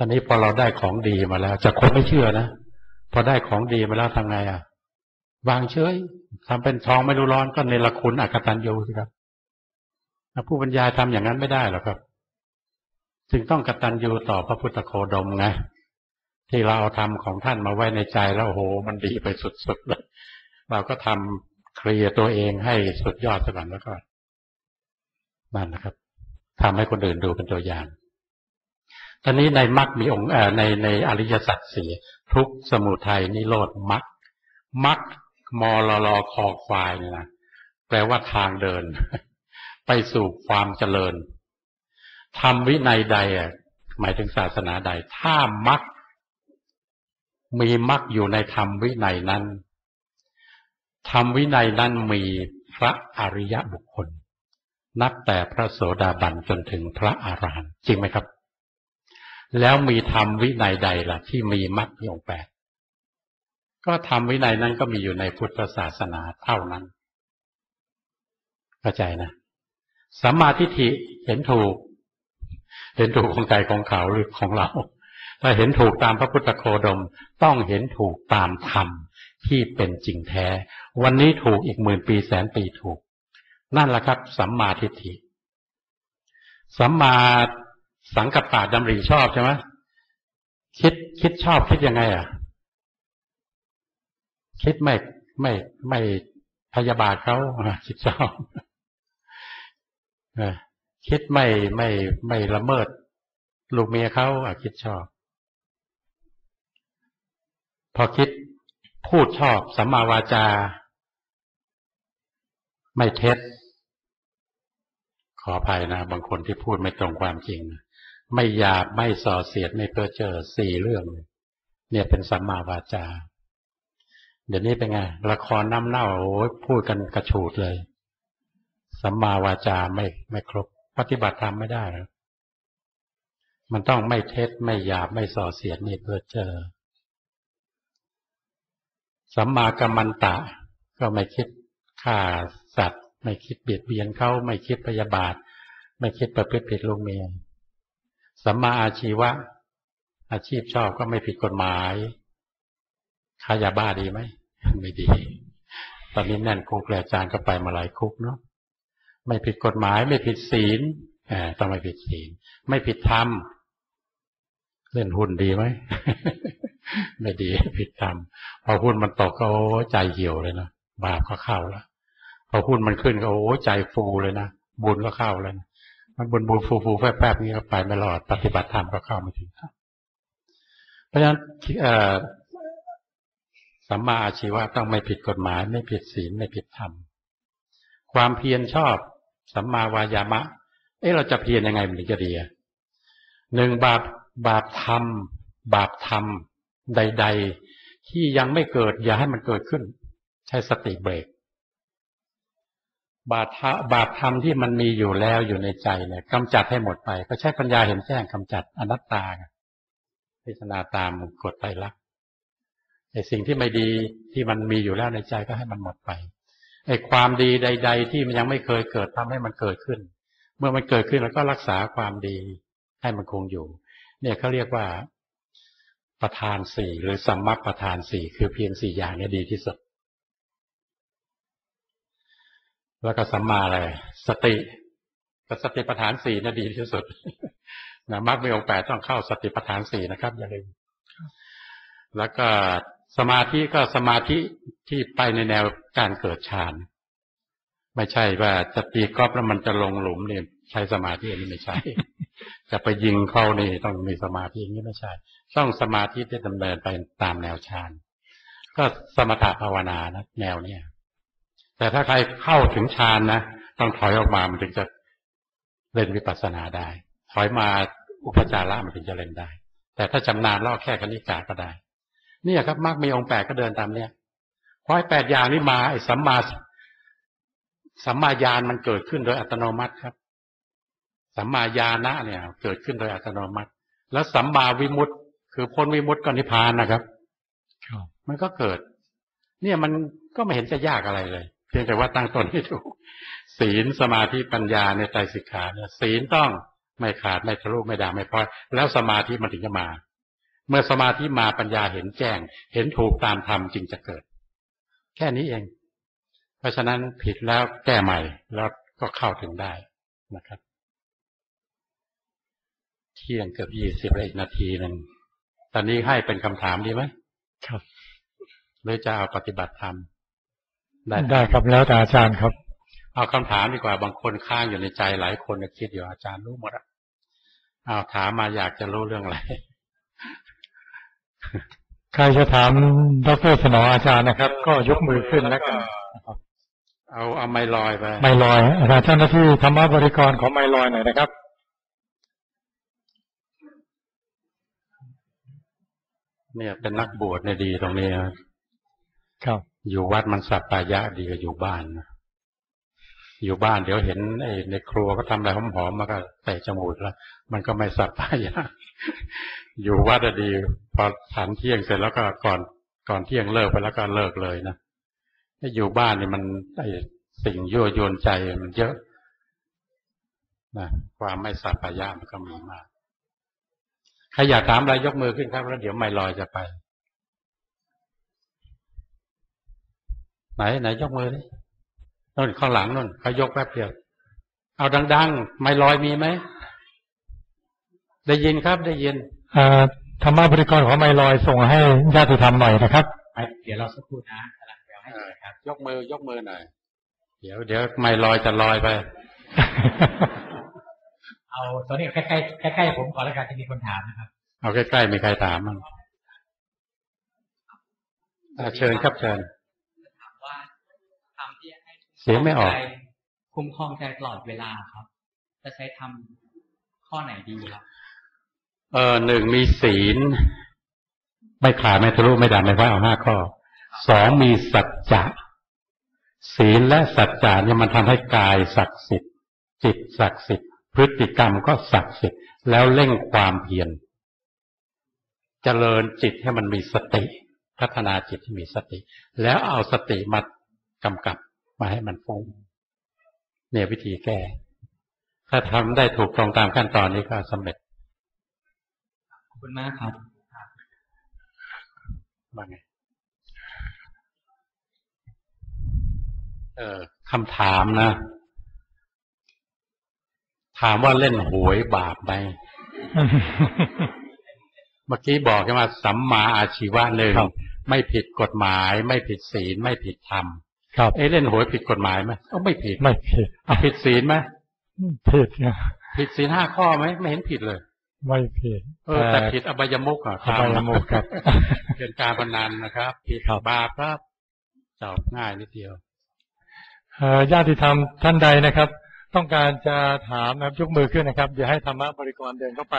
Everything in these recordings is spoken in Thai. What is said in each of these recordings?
ตอนนี้พอเราได้ของดีมาแล้วจะคนไม่เชื่อนะพอได้ของดีมาแล้วทำไงอะวางเฉยทำเป็นทองไม่รู้ร้อนก็เนรคุณอักตันยูสิครับผู้บรรยายทำอย่างนั้นไม่ได้หรอกครับ จึงต้องกตัญญูต่อพระพุทธโคดมไงที่เราเอาธรรมของท่านมาไว้ในใจแล้วโอ้โหมันดีไปสุดๆเลยเราก็ทำเคลียร์ตัวเองให้สุดยอดสักหน่อยแล้วก็นั่นนะครับทำให้คนอื่นดูเป็นตัวอย่าง อนนี้ในมรรคมีองค์ในในอริยสัจสี่ทุกสมุทัยนิโรธมรรคมรรคมลลคอควายเนี่ยนะแปลว่าทางเดิน ไปสู่ความเจริญทำวินัยใดอะหมายถึงศาสนาใด ถ้ามรรคมีมรรคอยู่ในธรรมวินัยนั้นธรรมวินัยนั้นมีพระอริยบุคคล นับแต่พระโสดาบันจนถึงพระอารหันต์จริงไหมครับ แล้วมีธรรมวินัยใดล่ะ ที่มีมรรคมีองแปดก็ธรรมวินัยนั้นก็มีอยู่ในพุทธศาสนาเท่านั้นเข้าใจนะสัมมาทิฏฐิเห็นถูก เห็นถูกของใจของเขาหรือของเรา ถ้าเห็นถูกตามพระพุทธโคดม ต้องเห็นถูกตามธรรมที่เป็นจริงแท้ วันนี้ถูกอีกหมื่นปีแสนปีถูก นั่นแหละครับ สัมมาทิฏฐิสัมมา สังกัปปะดำริชอบใช่ไหมคิดคิดชอบคิดยังไง อะ คิดไม่ไม่ไม่พยาบาทเขาคิดชอบคิดไม่ไม่ไม่ละเมิด ลูกเมียเขาคิดชอบ พอคิดพูดชอบสัมมาวาจา ไม่เท็จขออภัยนะ บางคนที่พูดไม่ตรงความจริง ไม่หยาบไม่ส่อเสียดไม่เพ้อเจ้อสี่เรื่อง เนี่ยเป็นสัมมาวาจา เดี๋ยวนี้เป็นไงละครน้ำเน่าโอ้ยพูดกันกระฉูดเลย สัมมาวาจาไม่ไม่ครบ ปฏิบัติธรรมไม่ได้นะมันต้องไม่เท็จไม่หยาบไม่ส่อเสียดไม่เพ้อเจ้อสัมมากัมมันตะ ก็ไม่คิดฆ่าสัตว์ ไม่คิดเบียดเบียนเขาไม่คิดพยาบาท ไม่คิดประพฤติผิดลูกเมีย สัมมาอาชีวะ อาชีพชอบก็ไม่ผิดกฎหมายค้ายาบ้าดีไหมไม่ดี ตอนนี้แน่นคุกแล้วอาจารย์ก็ไปมาหลายคุกเนาะไม่ผิดกฎหมายไม่ผิดศีลต้องไม่ผิดศีลไม่ผิดธรรมเล่นหุ้นดีไหมไม่ดีผิดธรรมพอหุ้นมันตกก็โอ้ใจเหี่ยวเลยนะบาปก็เข้าแล้วพอหุ้นมันขึ้นก็โอ้ใจฟูเลยนะบุญก็เข้าแล้วนะ มันบุญบุญฟูฟูแป๊บแป๊บนี้ก็ไปไม่รอดปฏิบัติธรรมก็เข้าไม่ถึงเพราะฉะนั้นสัมมาอาชีวะต้องไม่ผิดกฎหมาย ไม่ผิดศีลไม่ผิดธรรมความเพียรชอบ สัมมาวายามะ เอ๊ะเราจะเพียรยังไงมันถึงจะดีหนึ่งบาปบาปธรรม บาปธรรม ใด ๆ ที่ยังไม่เกิดอย่าให้มันเกิดขึ้น ใช้สติเบรก บาปบาปธรรมที่มันมีอยู่แล้วอยู่ในใจเนี่ยกำจัดให้หมดไป ก็ใช้ปัญญาเห็นแจ้งกำจัดอนัตตาพิจารณาตามกฎไตรลักษณ์ไอ้สิ่งที่ไม่ดีที่มันมีอยู่แล้วในใจก็ให้มันหมดไปไอ้ความดีใด ๆ ที่มันยังไม่เคยเกิดทำให้มันเกิดขึ้น เมื่อมันเกิดขึ้นแล้วก็รักษาความดีให้มันคงอยู่ เนี่ยเขาเรียกว่าประธานสี่หรือสัมมัปประธานสี่คือเพียงสี่อย่างนี้ดีที่สุด แล้วก็สัมมาอะไรสติกับสติประธานสี่นี่ดีที่สุดนะมรรคมีองแปดต้องเข้าสติประธานสี่นะครับ อย่าลืมแล้วก็สมาธิก็สมาธิที่ไปในแนวการเกิดฌานไม่ใช่ว่าจะตีกอล์ฟแล้วมันจะลงหลุมเนี่ยใช้สมาธิอันนี้ไม่ใช่ จะไปยิงเข้านี่ต้องมีสมาธิอย่างนี้ไม่ใช่ ต้องสมาธิที่ดำเนินไปตามแนวฌานก็สมถะภาวนานะแนวเนี้ย แต่ถ้าใครเข้าถึงฌานนะต้องถอยออกมามันถึงจะเล่นวิปัสสนาได้ ถอยมาอุปจาระมันถึงจะเล่นได้ แต่ถ้าจำนานล่อแค่คณิกาก็ได้เนี่ยครับมรรคมีองค์แปดก็เดินตามเนี่ยพอไอ้แปดอย่างนี้มาไอ้สัมมาสัมมาญาณมันเกิดขึ้นโดยอัตโนมัติครับ สัมมาญาณะเนี่ย เกิดขึ้นโดยอัตโนมัติ แล้วสัมมาวิมุตต์คือพ้นวิมุตต์ก็นิพพานนะครับมันก็เกิด เนี่ยมันก็ไม่เห็นจะยากอะไรเลย เพียงแต่ว่าตั้งต้นให้ถูกศีลสมาธิปัญญาในใจสิกขาเนี่ยศีลต้องไม่ขาดไม่ทะลุไม่ด่างไม่พร้อยแล้วสมาธิมันถึงจะมา เมื่อสมาธิมาปัญญาเห็นแจ้ง เห็นถูกตามธรรมจึงจะเกิด แค่นี้เอง เพราะฉะนั้นผิดแล้วแก้ใหม่แล้วก็เข้าถึงได้นะครับ เที่ยงเกือบยี่สิบอีกนาทีหนึ่งตอนนี้ให้เป็นคำถามดีไหมครับหรือจะเอาปฏิบัติธรรม ได้ครับแล้วแต่อาจารย์ครับ เอาคำถามดีกว่าบางคนค้างอยู่ในใจหลายคนคิดอยู่อาจารย์รู้หมดอะเอาถามมาอยากจะรู้เรื่องอะไรใครจะถามดรสนองอาจารย์นะครับ ก็ยกมือขึ้นแล้วกันเอาเอาไม้ลอยไปไม่ลอยอาจารย์เจ้าหน้าที่ธรรมบริกรของไม่ลอยหน่อยนะครับเนี่ยเป็นนักบวชในยดีตรงนี้นะครับ อยู่วัดมันสัปปายะดีกว่าอยู่บ้านนะอยู่บ้านเดี๋ยวเห็นไอ้ในครัวก็ทำอะไรหอมๆมาก็เตะจมูกแล้วมันก็ไม่สัปปายะอยู่วัดอะดี พอฉันเที่ยงเสร็จแล้วก็ก่อนก่อนเที่ยงเลิกไปแล้วก็เลิกเลยนะถ้าอยู่บ้านนี่มันไอ้สิ่งยั่วยวนใจมันเยอะนะความไม่สัปปายะมันก็มีมากใครอยากถามอะไรยกมือขึ้นครับ แล้วเดี๋ยวไม่ลอยจะไป ไหนไหนยกมือดินู่นข้างหลังนู่นเขายกแป๊บเดียว เอาดัง ๆ ไม่ลอยมีไหม ได้ยินครับได้ยินเอ่อธรรมบริกรของไม่ลอยส่งให้ญาติธรรมหน่อยนะครับ เดี๋ยวเราสักครู่นะกำลังเดี๋ยวให้ครับ ยกมือยกมือหน่อย เดี๋ยวเดี๋ยวไม่ลอยจะลอยไป เอาตอนนี้ใกล้ใกล้ๆใกล้ๆผมก่อนแล้วกันจะมีคนถามนะครับ เอาใกล้ๆมีใครถามมั้งอะเชิญครับเชิญ ถามว่าทำที่ให้ เสียงไม่ออก คุ้มครองใจตลอดเวลาครับ จะใช้ทำข้อไหนดีครับ เออหนึ่งมีศีล ไม่ขาดไม่ทะลุไม่ด่างไม่พร้อยเอาห้าข้อสองมีสัจจะศีลและสัจจะเนี่ยมันทำให้กายศักดิ์สิทธิ์จิตศักดิ์สิทธิ์พฤติกรรมก็ศักดิ์สิทธิ์แล้วเร่งความเพียรเจริญจิตให้มันมีสติ พัฒนาจิตให้มีสติ แล้วเอาสติมากำกับ มาให้มันฟุ้งเนี่ยวิธีแก้ ถ้าทำได้ถูกตรงตามขั้นตอนนี้ก็สำเร็จ ขอบคุณมากครับว่าไงเออคำถามนะ ถามว่าเล่นหวยบาปไหมเมื่อกี้บอกใช่ไหมสัมมาอาชีวะหนึ่งครับไม่ผิดกฎหมาย ไม่ผิดศีล ไม่ผิดธรรม ครับเอ้เล่นหวยผิดกฎหมายไหมก็ไม่ผิดไม่ผิดอะผิดศีลไหมผิดนะผิดศีลห้าข้อไหมไม่เห็นผิดเลย ไม่ผิดเออแต่ผิดอบายมุกอะอบายมุขครับเป็นการพนันนะครับผิดครับบาปครับจอบง่ายนิดเดียวเอ่อญาติธรรมท่านใดนะครับ ต้องการจะถามนะครับยกมือขึ้นนะครับเดี๋ยวให้ธรรมบริกรเดินเข้าไป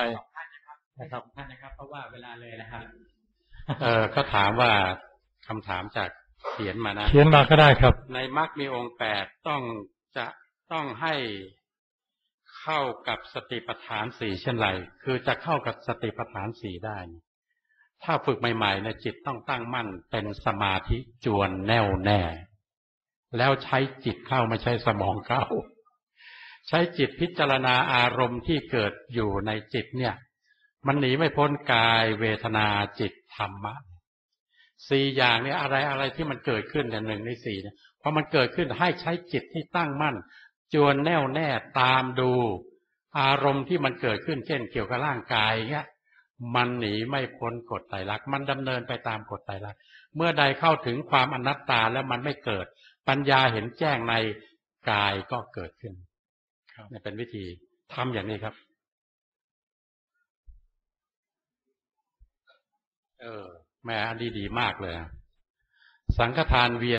นะครับท่านนะครับ เพราะว่าเวลาเลยนะครับ เออก็ถามว่าคำถามจาก เขียนมานะ เขียนมาก็ได้ครับ ในมรรคมีองค์แปดต้องจะต้องให้เข้ากับสติปัฏฐานสี่เช่นไร คือจะเข้ากับสติปัฏฐานสี่ได้นี่ถ้าฝึกใหม่ๆเนี่ยจิตต้องตั้งมั่นเป็นสมาธิจวนแน่วแน่ แล้วใช้จิตเข้าไม่ใช่สมองเข้า ใช้จิตพิจารณาอารมณ์ที่เกิดอยู่ในจิตเนี่ย มันหนีไม่พ้นกายเวทนาจิตธรรมะ สี่อย่างเนี่ยอะไรอะไรที่มันเกิดขึ้นเนี่ยหนึ่งในสี่เนี่ยพอมันเกิดขึ้นให้ใช้จิตที่ตั้งมั่น จวนแน่วแน่ตามดู อารมณ์ที่มันเกิดขึ้นเช่น เกี่ยวกับร่างกายเงี้ยมันหนีไม่พ้นกฎไตรลักษณ์มันดำเนินไปตามกฎไตรลักษณ์เมื่อใดเข้าถึงความอนัตตาแล้วมันไม่เกิด ปัญญาเห็นแจ้งในกายก็เกิดขึ้นนี่เป็นวิธีทำอย่างนี้ครับ เออ แม่อันนี้ดีมากเลย สังฆทานเวียน